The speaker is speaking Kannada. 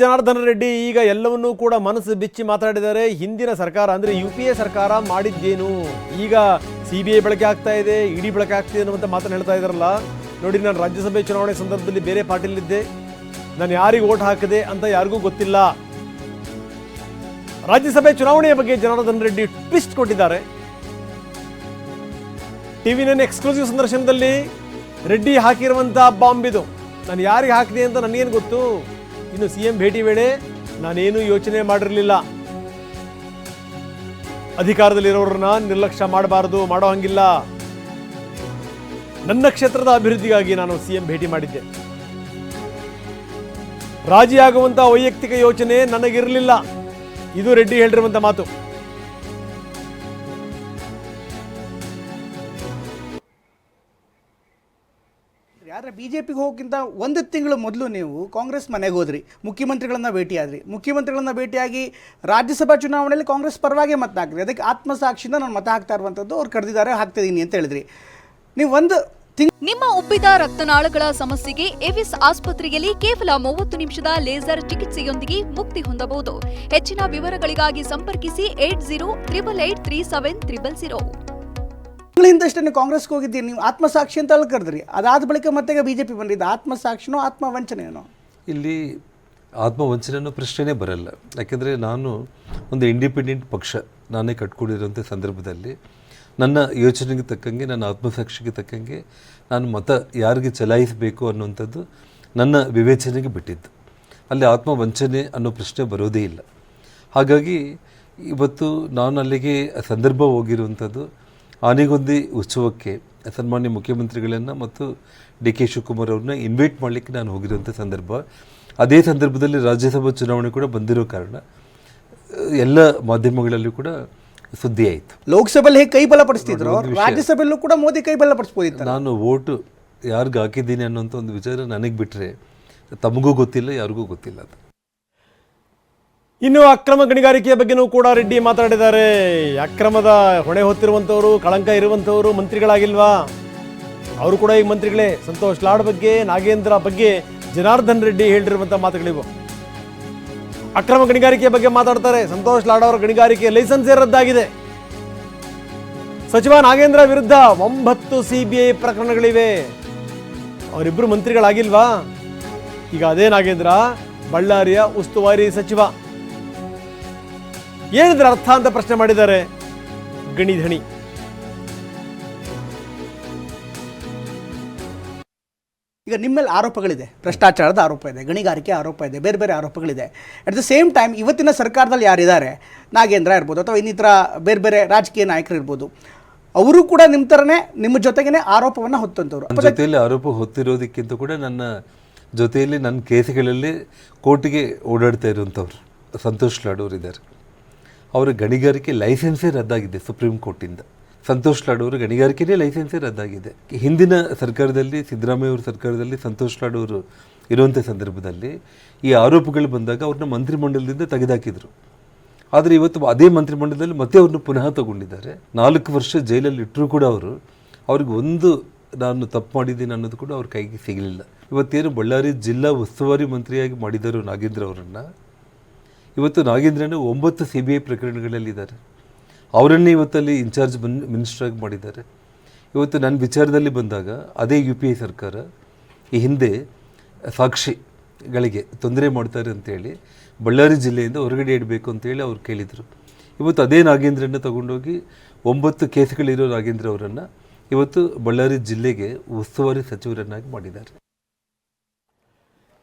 ಜನಾರ್ದನ ರೆಡ್ಡಿ ಈಗ ಎಲ್ಲವನ್ನೂ ಕೂಡ ಮನಸ್ಸು ಬಿಚ್ಚಿ ಮಾತಾಡಿದ್ದಾರೆ. ಹಿಂದಿನ ಸರ್ಕಾರ ಅಂದ್ರೆ ಯು ಪಿ ಎ ಸರ್ಕಾರ ಮಾಡಿದ್ದೇನು? ಈಗ ಸಿ ಬಿ ಐ ಬಳಕೆ ಆಗ್ತಾ ಇದೆ ಇಡಿ ಬಳಕೆ ಆಗ್ತಿದೆ ಅನ್ನುವಂತ ಮಾತನ್ನು ಹೇಳ್ತಾ ಇದಾರಲ್ಲ ನೋಡಿ, ನಾನು ರಾಜ್ಯಸಭೆ ಚುನಾವಣೆ ಸಂದರ್ಭದಲ್ಲಿ ಬೇರೆ ಪಾರ್ಟಿಲಿದ್ದೆ ನಾನು ಯಾರಿಗೆ ಓಟ್ ಹಾಕಿದೆ ಅಂತ ಯಾರಿಗೂ ಗೊತ್ತಿಲ್ಲ. ರಾಜ್ಯಸಭೆ ಚುನಾವಣೆಯ ಬಗ್ಗೆ ಜನಾರ್ದನ ರೆಡ್ಡಿ ಟ್ವಿಸ್ಟ್ ಕೊಟ್ಟಿದ್ದಾರೆ. ಟಿವಿ ನನ್ನ ಎಕ್ಸ್ಕ್ಲೂಸಿವ್ ಸಂದರ್ಶನದಲ್ಲಿ ರೆಡ್ಡಿ ಹಾಕಿರುವಂತಹ ಬಾಂಬ್ ಇದು ನಾನು ಯಾರಿಗೆ ಹಾಕಿದೆ ಅಂತ ನನಗೇನು ಗೊತ್ತು? ಇನ್ನು ಸಿಎಂ ಭೇಟಿ ವೇಳೆ ನಾನೇನು ಯೋಚನೆ ಮಾಡಿರಲಿಲ್ಲ. ಅಧಿಕಾರದಲ್ಲಿರೋರನ್ನ ನಿರ್ಲಕ್ಷ್ಯ ಮಾಡಬಾರದು, ಮಾಡೋ ಹಂಗಿಲ್ಲ. ನನ್ನ ಕ್ಷೇತ್ರದ ಅಭಿವೃದ್ಧಿಗಾಗಿ ನಾನು ಸಿಎಂ ಭೇಟಿ ಮಾಡಿದ್ದೆ. ರಾಜಿಯಾಗುವಂತಹ ವೈಯಕ್ತಿಕ ಯೋಚನೆ ನನಗಿರಲಿಲ್ಲ. ಇದು ರೆಡ್ಡಿ ಹೇಳಿರುವಂತ ಮಾತು. ಯಾರ ಬಿ ಜೆ ಪಿಗೆ ಹೋಗಿಂತ ಒಂದು ತಿಂಗಳು ಮೊದಲು ನೀವು ಕಾಂಗ್ರೆಸ್ ಮನೆಗೆ ಹೋದ್ರಿ. ಮುಖ್ಯಮಂತ್ರಿಗಳನ್ನ ಭೇಟಿಯಾದ್ರಿ ಮುಖ್ಯಮಂತ್ರಿಗಳನ್ನ ಭೇಟಿಯಾಗಿ ರಾಜ್ಯಸಭಾ ಚುನಾವಣೆಯಲ್ಲಿ ಕಾಂಗ್ರೆಸ್ ಪರವಾಗಿ ಮತ ಹಾಕಿದ್ರಿ ಅದಕ್ಕೆ ಆತ್ಮಸಾಕ್ಷಿಯಿಂದ ನಾನು ಮತ ಹಾಕ್ತಾ ಇರುವಂಥದ್ದು ಅವ್ರು ಕರೆದಿದ್ದಾರೆ, ಹಾಕ್ತಿದ್ದೀನಿ ಅಂತ ಹೇಳಿದ್ರಿ. ನೀವು ಒಂದು ನಿಮ್ಮ ಉಬ್ಬಿದ ರಕ್ತನಾಳಗಳ ಸಮಸ್ಯೆಗೆ ಎವಿಸ್ ಆಸ್ಪತ್ರೆಯಲ್ಲಿ ಕೇವಲ ಮೂವತ್ತು ನಿಮಿಷದ ಲೇಸರ್ ಚಿಕಿತ್ಸೆಯೊಂದಿಗೆ ಮುಕ್ತಿ ಹೊಂದಬಹುದು. ಹೆಚ್ಚಿನ ವಿವರಗಳಿಗಾಗಿ ಸಂಪರ್ಕಿಸಿ eight zero triple eight three seven triple zero. ಹಿಂದಷ್ಟೇ ಕಾಂಗ್ರೆಸ್ಗೆ ಹೋಗಿದ್ದೀರಿ, ನೀವು ಆತ್ಮಸಾಕ್ಷಿ ಅಂತ ಅಲ್ಲಿ ಕರೆದ್ರಿ. ಅದಾದ ಬಳಿಕ ಮತ್ತೆ ಬಿ ಜೆ ಪಿ ಬಂದಿದ್ದು ಆತ್ಮಸಾಕ್ಷಿನೋ ಆತ್ಮವಂಚನೆನೋ ಇಲ್ಲಿ ಆತ್ಮವಂಚನೆ ಅನ್ನೋ ಪ್ರಶ್ನೆನೇ ಬರಲ್ಲ. ಯಾಕೆಂದರೆ ನಾನು ಒಂದು ಇಂಡಿಪೆಂಡೆಂಟ್ ಪಕ್ಷ, ನಾನೇ ಕಟ್ಕೊಂಡಿರೋಂಥ ಸಂದರ್ಭದಲ್ಲಿ ನನ್ನ ಯೋಚನೆಗೆ ತಕ್ಕಂಗೆ, ನನ್ನ ಆತ್ಮಸಾಕ್ಷಿಗೆ ತಕ್ಕಂಗೆ ನಾನು ಮತ ಯಾರಿಗೆ ಚಲಾಯಿಸಬೇಕು ಅನ್ನುವಂಥದ್ದು ನನ್ನ ವಿವೇಚನೆಗೆ ಬಿಟ್ಟಿದ್ದು. ಅಲ್ಲಿ ಆತ್ಮವಂಚನೆ ಅನ್ನೋ ಪ್ರಶ್ನೆ ಬರೋದೇ ಇಲ್ಲ. ಹಾಗಾಗಿ ಇವತ್ತು ನಾನು ಅಲ್ಲಿಗೆ ಸಂದರ್ಭ ಹೋಗಿರುವಂಥದ್ದು ಆನೆಗೊಂದಿ ಉತ್ಸವಕ್ಕೆ ಸನ್ಮಾನ್ಯ ಮುಖ್ಯಮಂತ್ರಿಗಳನ್ನು ಮತ್ತು ಡಿ ಕೆ ಶಿವಕುಮಾರ್ ಅವ್ರನ್ನ ಇನ್ವೈಟ್ ಮಾಡಲಿಕ್ಕೆ ನಾನು ಹೋಗಿರುವಂಥ ಸಂದರ್ಭ. ಅದೇ ಸಂದರ್ಭದಲ್ಲಿ ರಾಜ್ಯಸಭಾ ಚುನಾವಣೆ ಕೂಡ ಬಂದಿರೋ ಕಾರಣ ಎಲ್ಲ ಮಾಧ್ಯಮಗಳಲ್ಲೂ ಕೂಡ ಸುದ್ದಿ ಆಯಿತು. ಲೋಕಸಭೆಯಲ್ಲಿ ಹೇಗೆ ಕೈ ಬಲಪಡಿಸ್ತಿದ್ರು ರಾಜ್ಯಸಭೆಯಲ್ಲೂ ಕೂಡ ಮೋದಿ ಕೈ ಬಲಪಡಿಸ್ಬೋದಿತ್ತು ನಾನು ಓಟು ಯಾರಿಗೆ ಹಾಕಿದ್ದೀನಿ ಅನ್ನೋಂಥ ಒಂದು ವಿಚಾರ ನನಗೆ ಬಿಟ್ಟರೆ ತಮಗೂ ಗೊತ್ತಿಲ್ಲ ಯಾರಿಗೂ ಗೊತ್ತಿಲ್ಲ ಅದು. ಇನ್ನು ಅಕ್ರಮ ಗಣಿಗಾರಿಕೆಯ ಬಗ್ಗೆನೂ ಕೂಡ ರೆಡ್ಡಿ ಮಾತಾಡಿದ್ದಾರೆ ಅಕ್ರಮದ ಹೊಣೆ ಹೊತ್ತಿರುವಂಥವರು, ಕಳಂಕ ಇರುವಂಥವರು ಮಂತ್ರಿಗಳಾಗಿಲ್ವಾ? ಅವರು ಕೂಡ ಈ ಮಂತ್ರಿಗಳೇ. ಸಂತೋಷ್ ಲಾಡ್ ಬಗ್ಗೆ, ನಾಗೇಂದ್ರ ಬಗ್ಗೆ ಜನಾರ್ದನ್ ರೆಡ್ಡಿ ಹೇಳಿರುವಂಥ ಮಾತುಗಳಿವು. ಅಕ್ರಮ ಗಣಿಗಾರಿಕೆಯ ಬಗ್ಗೆ ಮಾತಾಡ್ತಾರೆ. ಸಂತೋಷ್ ಲಾಡ್ ಅವರ ಗಣಿಗಾರಿಕೆ ಲೈಸೆನ್ಸ್ ರದ್ದಾಗಿದೆ. ಸಚಿವ ನಾಗೇಂದ್ರ ವಿರುದ್ಧ ಒಂಬತ್ತು ಸಿಬಿಐ ಪ್ರಕರಣಗಳಿವೆ. ಅವರಿಬ್ಬರು ಮಂತ್ರಿಗಳಾಗಿಲ್ವಾ? ಈಗ ಅದೇ ನಾಗೇಂದ್ರ, ಬಳ್ಳಾರಿಯ ಉಸ್ತುವಾರಿ ಸಚಿವ. ಏನಿದ್ರ ಅರ್ಥ ಅಂತ ಪ್ರಶ್ನೆ ಮಾಡಿದ್ದಾರೆ? ಗಣಿಧಣಿ ಈಗ ನಿಮ್ಮಲ್ಲಿ ಆರೋಪಗಳಿದೆ ಭ್ರಷ್ಟಾಚಾರದ ಆರೋಪ ಇದೆ ಗಣಿಗಾರಿಕೆ ಆರೋಪ ಇದೆ ಬೇರೆ ಬೇರೆ ಆರೋಪಗಳಿದೆ. ಅಟ್ ದ ಸೇಮ್ ಟೈಮ್ ಇವತ್ತಿನ ಸರ್ಕಾರದಲ್ಲಿ ಯಾರಿದ್ದಾರೆ? ನಾಗೇಂದ್ರ ಇರ್ಬೋದು ಅಥವಾ ಇನ್ನಿತರ ಬೇರೆ ಬೇರೆ ರಾಜಕೀಯ ನಾಯಕರು ಇರ್ಬೋದು. ಅವರು ಕೂಡ ನಿಮ್ಮ ಥರನೇ ನಿಮ್ಮ ಜೊತೆಗೇನೆ ಆರೋಪವನ್ನು ಹೊತ್ತಂತವ್ರು. ಜೊತೆಯಲ್ಲಿ ಆರೋಪ ಹೊತ್ತಿರೋದಕ್ಕಿಂತ ಕೂಡ ನನ್ನ ಜೊತೆಯಲ್ಲಿ ನನ್ನ ಕೇಸ್ಗಳಲ್ಲಿ ಕೋರ್ಟಿಗೆ ಓಡಾಡ್ತಾ ಇರುವಂಥವ್ರು. ಸಂತೋಷ್ ಲಾಡೋರು ಇದ್ದಾರೆ. ಅವರ ಗಣಿಗಾರಿಕೆ ಲೈಸೆನ್ಸೇ ರದ್ದಾಗಿದೆ ಸುಪ್ರೀಂ ಕೋರ್ಟಿಂದ. ಸಂತೋಷ್ ಲಾಡೋರು ಗಣಿಗಾರಿಕೆನೇ ಲೈಸೆನ್ಸೇ ರದ್ದಾಗಿದೆ. ಹಿಂದಿನ ಸರ್ಕಾರದಲ್ಲಿ, ಸಿದ್ದರಾಮಯ್ಯ ಅವರ ಸರ್ಕಾರದಲ್ಲಿ ಸಂತೋಷ್ ಲಾಡೋರು ಇರುವಂಥ ಸಂದರ್ಭದಲ್ಲಿ ಈ ಆರೋಪಗಳು ಬಂದಾಗ ಅವ್ರನ್ನ ಮಂತ್ರಿಮಂಡಲದಿಂದ ತೆಗೆದಾಕಿದ್ರು. ಆದರೆ ಇವತ್ತು ಅದೇ ಮಂತ್ರಿಮಂಡಲದಲ್ಲಿ ಮತ್ತೆ ಅವ್ರನ್ನ ಪುನಃ ತಗೊಂಡಿದ್ದಾರೆ. ನಾಲ್ಕು ವರ್ಷ ಜೈಲಲ್ಲಿ ಇಟ್ಟರೂ ಕೂಡ ಅವರು ಅವ್ರಿಗೆ ಒಂದು ನಾನು ತಪ್ಪು ಮಾಡಿದ್ದೀನಿ ಅನ್ನೋದು ಕೂಡ ಅವ್ರ ಕೈಗೆ ಸಿಗಲಿಲ್ಲ. ಇವತ್ತೇನು ಬಳ್ಳಾರಿ ಜಿಲ್ಲಾ ಉಸ್ತುವಾರಿ ಮಂತ್ರಿಯಾಗಿ ಮಾಡಿದರು ನಾಗೇಂದ್ರ ಅವರನ್ನು ಇವತ್ತು ನಾಗೇಂದ್ರನ ಒಂಬತ್ತು ಸಿ ಬಿ ಐ ಪ್ರಕರಣಗಳಲ್ಲಿದ್ದಾರೆ. ಅವರನ್ನೇ ಇವತ್ತಲ್ಲಿ ಇನ್ಚಾರ್ಜ್ ಮನ್, ಮಿನಿಸ್ಟ್ರಾಗಿ ಮಾಡಿದ್ದಾರೆ. ಇವತ್ತು ನನ್ನ ವಿಚಾರದಲ್ಲಿ ಬಂದಾಗ ಅದೇ ಯು ಪಿ ಐ ಸರ್ಕಾರ ಈ ಹಿಂದೆ ಸಾಕ್ಷಿಗಳಿಗೆ ತೊಂದರೆ ಮಾಡ್ತಾರೆ ಅಂತೇಳಿ ಬಳ್ಳಾರಿ ಜಿಲ್ಲೆಯಿಂದ ಹೊರಗಡೆ ಇಡಬೇಕು ಅಂತೇಳಿ ಅವ್ರು ಕೇಳಿದರು. ಇವತ್ತು ಅದೇ ನಾಗೇಂದ್ರನ ತಗೊಂಡೋಗಿ ಒಂಬತ್ತು ಕೇಸ್ಗಳಿರೋ ನಾಗೇಂದ್ರ ಅವರನ್ನು ಇವತ್ತು ಬಳ್ಳಾರಿ ಜಿಲ್ಲೆಗೆ ಉಸ್ತುವಾರಿ ಸಚಿವರನ್ನಾಗಿ ಮಾಡಿದ್ದಾರೆ.